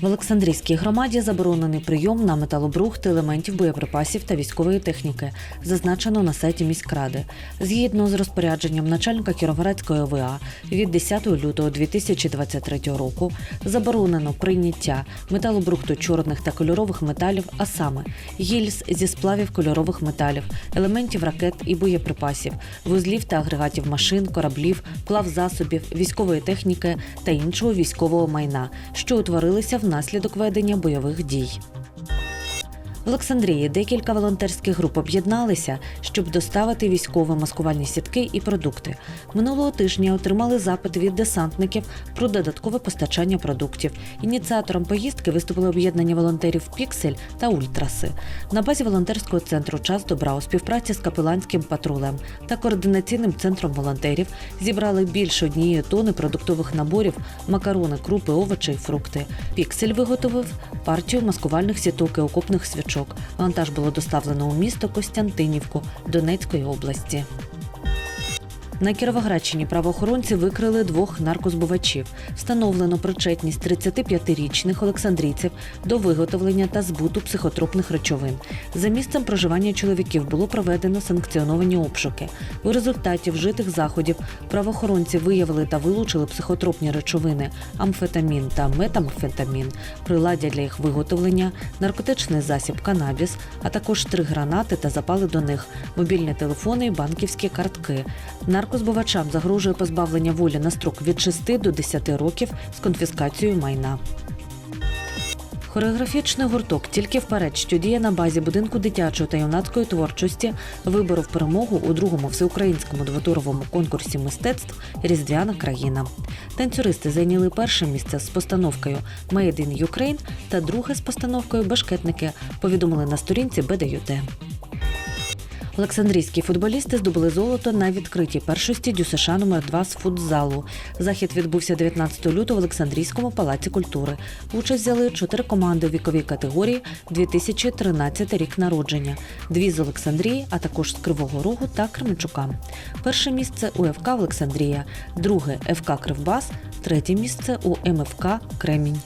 В Олександрійській громаді заборонений прийом на металобрухт елементів боєприпасів та військової техніки, зазначено на сайті міськради. Згідно з розпорядженням начальника Кіровоградської ОВА від 10 лютого 2023 року заборонено прийняття металобрухту чорних та кольорових металів, а саме гільз зі сплавів кольорових металів, елементів ракет і боєприпасів, вузлів та агрегатів машин, кораблів, плавзасобів, військової техніки та іншого військового майна, що утворилися внаслідок ведення бойових дій. В Олександрії декілька волонтерських груп об'єдналися, щоб доставити військові маскувальні сітки і продукти. Минулого тижня отримали запит від десантників про додаткове постачання продуктів. Ініціатором поїздки виступили об'єднання волонтерів Піксель та Ультраси. На базі волонтерського центру Час добра у співпраці з капеланським патрулем та координаційним центром волонтерів зібрали більше однієї тони продуктових наборів, макарони, крупи, овочі і фрукти. Піксель виготовив партію маскувальних сіток і окопних свічок. Вантаж було доставлено у місто Костянтинівку Донецької області. На Кіровоградщині правоохоронці викрили двох наркозбувачів. Встановлено причетність 35-річних олександрійців до виготовлення та збуту психотропних речовин. За місцем проживання чоловіків було проведено санкціоновані обшуки. У результаті вжитих заходів правоохоронці виявили та вилучили психотропні речовини амфетамін та метамфетамін, приладдя для їх виготовлення, наркотичний засіб канабіс, а також три гранати та запали до них, мобільні телефони і банківські картки. Наркозбувачам загрожує позбавлення волі на строк від 6 до 10 років з конфіскацією майна. Хореографічний гурток тільки вперед, що діє на базі будинку дитячої та юнацької творчості, виборов перемогу у другому всеукраїнському двотуровому конкурсі мистецтв Різдвяна країна. Танцюристи зайняли перше місце з постановкою «Made in Ukraine» та друге з постановкою Башкетники. Повідомили на сторінці БДЮТ. Олександрійські футболісти здобули золото на відкритій першості ДЮСШ номер 2 з футзалу. Захід відбувся 19 лютого в Олександрійському палаці культури. Участь взяли чотири команди у віковій категорії 2013 рік народження, дві з Олександрії, а також з Кривого Рогу та Кременчука. Перше місце у ФК Олександрія, друге ФК Кривбас, третє місце у МФК Кремінь.